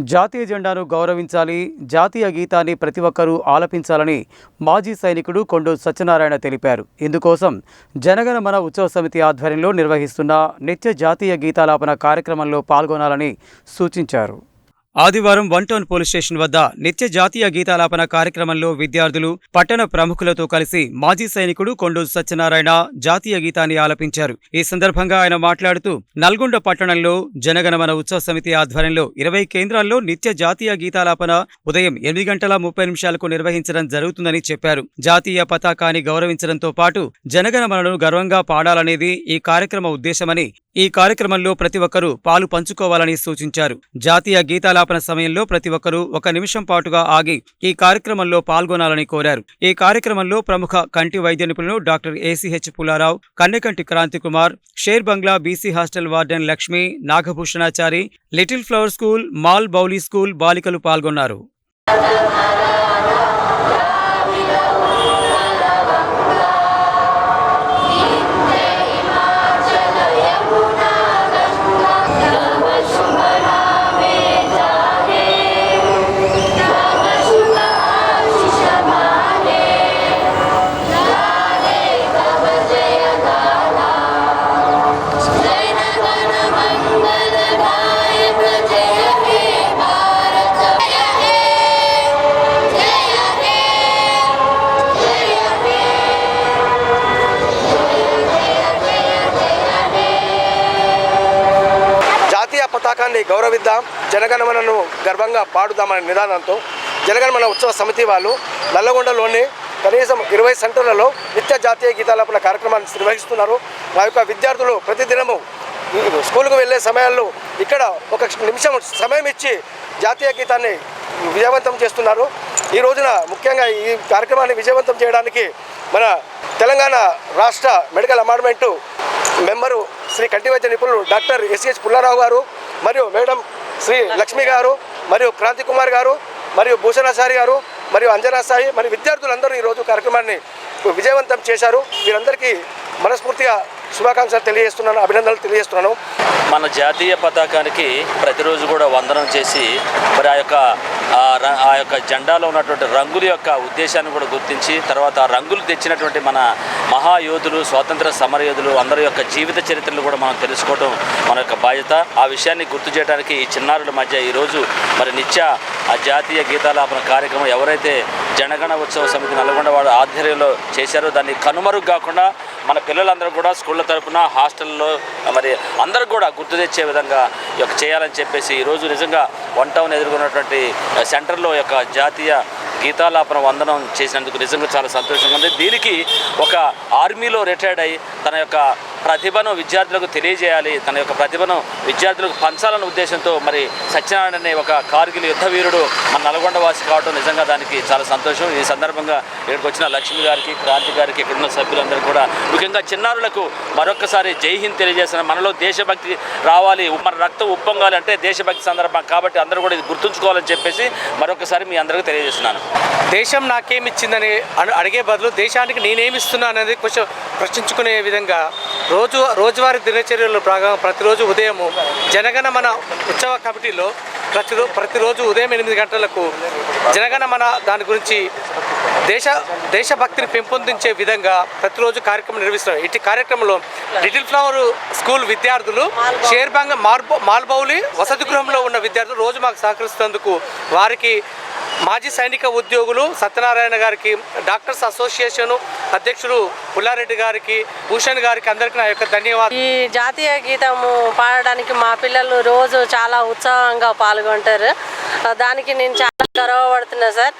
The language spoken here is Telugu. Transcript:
జాతీయ జెండాను గౌరవించాలి జాతీయ గీతాన్ని ప్రతి ఒక్కరూ ఆలపించాలని మాజీ సైనికుడు కొండు సత్యనారాయణ తెలిపారు. ఇందుకోసం జనగణ మన ఉత్సవ సమితి ఆధ్వర్యంలో నిర్వహిస్తున్న నిత్య జాతీయ గీతాలాపన కార్యక్రమంలో పాల్గొనాలని సూచించారు. ఆదివారం వన్ టౌన్ పోలీస్ స్టేషన్ వద్ద నిత్య జాతీయ గీతాలాపన కార్యక్రమంలో విద్యార్థులు పట్టణ ప్రముఖులతో కలిసి మాజీ సైనికుడు కొండూరు సత్యనారాయణ జాతీయ గీతాన్ని ఆలపించారు. ఈ సందర్భంగా ఆయన మాట్లాడుతూ నల్గొండ పట్టణంలో జనగణమన ఉత్సవ సమితి ఆధ్వర్యంలో ఇరవై కేంద్రాల్లో నిత్య జాతీయ గీతాలాపన ఉదయం ఎనిమిది గంటల ముప్పై నిమిషాలకు నిర్వహించడం జరుగుతుందని చెప్పారు. జాతీయ పతాకాన్ని గౌరవించడంతో పాటు జనగణమనను గర్వంగా పాడాలనేది ఈ కార్యక్రమ ఉద్దేశమని ఈ కార్యక్రమంలో ప్రతి ఒక్కరూ పాలు పంచుకోవాలని సూచించారు. జాతీయ గీతాలాపన సమయంలో ప్రతి ఒక్కరూ ఒక నిమిషం పాటుగా ఆగి ఈ కార్యక్రమంలో పాల్గొనాలని కోరారు. ఈ కార్యక్రమంలో ప్రముఖ కంటి వైద్య నిపుణులు doctor ACH Pularao Kannekanti Kranti Kumar Sher Bangla BC hostel warden Lakshmi Nagabhushanachari little flower school Mal Bowli school బాలికలు పాల్గొన్నారు. వారిని గౌరవిద్దాం. జనగణమనను గర్వంగా పాడుదామనే నిదానంతో జనగణమన ఉత్సవ సమితి వాళ్ళు నల్లగొండలోని కనీసం ఇరవై సెంటర్లలో నిత్య జాతీయ గీతాలాపన కార్యక్రమాన్ని నిర్వహిస్తున్నారు. మా యొక్క విద్యార్థులు ప్రతిదినము స్కూల్కు వెళ్ళే సమయాల్లో ఇక్కడ ఒక నిమిషం సమయం ఇచ్చి జాతీయ గీతాన్ని విజయవంతం చేస్తున్నారు. ఈ రోజున ముఖ్యంగా ఈ కార్యక్రమాన్ని విజయవంతం చేయడానికి మన తెలంగాణ రాష్ట్ర మెడికల్ అమార్మెంటు మెంబరు శ్రీ కంటి వైద్య నిపుణులు డాక్టర్ ఎస్ఎస్ పుల్లారావు గారు మరియు మేడం శ్రీ లక్ష్మి గారు మరియు క్రాంతి కుమార్ గారు మరియు భూషణాచారి గారు మరియు అంజనా సాయి మరియు విద్యార్థులందరూ ఈరోజు కార్యక్రమాన్ని విజయవంతం చేశారు. వీరందరికీ మనస్ఫూర్తిగా శుభాకాంక్షలు తెలియజేస్తున్నాను అభినందనలు తెలియజేస్తున్నాను. మన జాతీయ పతాకానికి ప్రతిరోజు కూడా వందనం చేసి మరి ఆ యొక్క ఆ ఆ యొక్క జెండాలో ఉన్నటువంటి రంగుల యొక్క ఉద్దేశాన్ని కూడా గుర్తించి తర్వాత ఆ రంగులు తెచ్చినటువంటి మన మహాయోధులు స్వాతంత్ర సమరయోధులు అందరి యొక్క జీవిత చరిత్రలు కూడా మనం తెలుసుకోవడం మన యొక్క బాధ్యత. ఆ విషయాన్ని గుర్తు చేయడానికి ఈ చిన్నారుల మధ్య ఈరోజు మరి నిత్య ఆ జాతీయ గీతాలాపన కార్యక్రమం ఎవరైతే జనగణ ఉత్సవ సమితి నల్గొండ వాళ్ళ ఆధ్వర్యంలో చేశారో దాన్ని కనుమరుగు కాకుండా మన పిల్లలందరూ కూడా స్కూళ్ళ తరపున హాస్టల్లో మరి అందరూ కూడా గుర్తు తెచ్చే విధంగా ఈ యొక్క చేయాలని చెప్పేసి ఈరోజు నిజంగా వన్ టౌన్ ఎదుర్కొన్నటువంటి సెంటర్లో యొక్క జాతీయ గీతాలాపన వందనం చేసినందుకు నిజంగా చాలా సంతోషంగా ఉంది. దీనికి ఒక ఆర్మీలో రిటైర్డ్ అయ్యి తన యొక్క ప్రతిభను విద్యార్థులకు తెలియజేయాలి తన యొక్క ప్రతిభను విద్యార్థులకు పంచాలన్న ఉద్దేశంతో మరి సత్యనారాయణ అనే ఒక కార్గిల్ యుద్ధ వీరుడు మన నల్గొండ వాసి కావడం నిజంగా దానికి చాలా సంతోషం. ఈ సందర్భంగా ఇక్కడికి వచ్చిన లక్ష్మి గారికి క్రాంతి గారికి కుటుంబ సభ్యులందరూ కూడా ముఖ్యంగా చిన్నారులకు మరొకసారి జై హింద్ తెలియజేసిన మనలో దేశభక్తి రావాలి మన రక్తం ఉప్పొంగాలి అంటే దేశభక్తి సందర్భం కాబట్టి అందరూ కూడా ఇది గుర్తుంచుకోవాలని చెప్పేసి మరొకసారి మీ అందరికీ తెలియజేస్తున్నాను. దేశం నాకేమిచ్చిందని అడిగే బదులు దేశానికి నేనేమిస్తున్నాను అనేది కొంచెం ప్రశ్నించుకునే విధంగా రోజు రోజువారీ దినచర్యలు భాగంగా ప్రతిరోజు ఉదయం జనగణ మన ఉత్సవ కమిటీలో ప్రతిరో ప్రతిరోజు ఉదయం ఎనిమిది గంటలకు జనగణ మన దాని గురించి దేశ దేశభక్తిని పెంపొందించే విధంగా ప్రతిరోజు కార్యక్రమం నిర్వహిస్తున్నారు. ఇటు కార్యక్రమంలో లిటిల్ ఫ్లవర్ స్కూల్ విద్యార్థులు షేర్బాంగ్ మార్బో మాల్బౌలి వసతి గృహంలో ఉన్న విద్యార్థులు రోజు మాకు సహకరిస్తున్నందుకు వారికి మాజీ సైనిక ఉద్యోగులు సత్యనారాయణ గారికి డాక్టర్స్ అసోసియేషన్ అధ్యక్షుడు పుల్లారెడ్డి గారికి భూషణ్ గారికి అందరికీ నా యొక్క ధన్యవాదాలు. ఈ జాతీయ గీతము పాడడానికి మా పిల్లలు రోజు చాలా ఉత్సాహంగా పాల్గొంటారు. దానికి నేను చాలా గర్వపడుతున్నా సార్.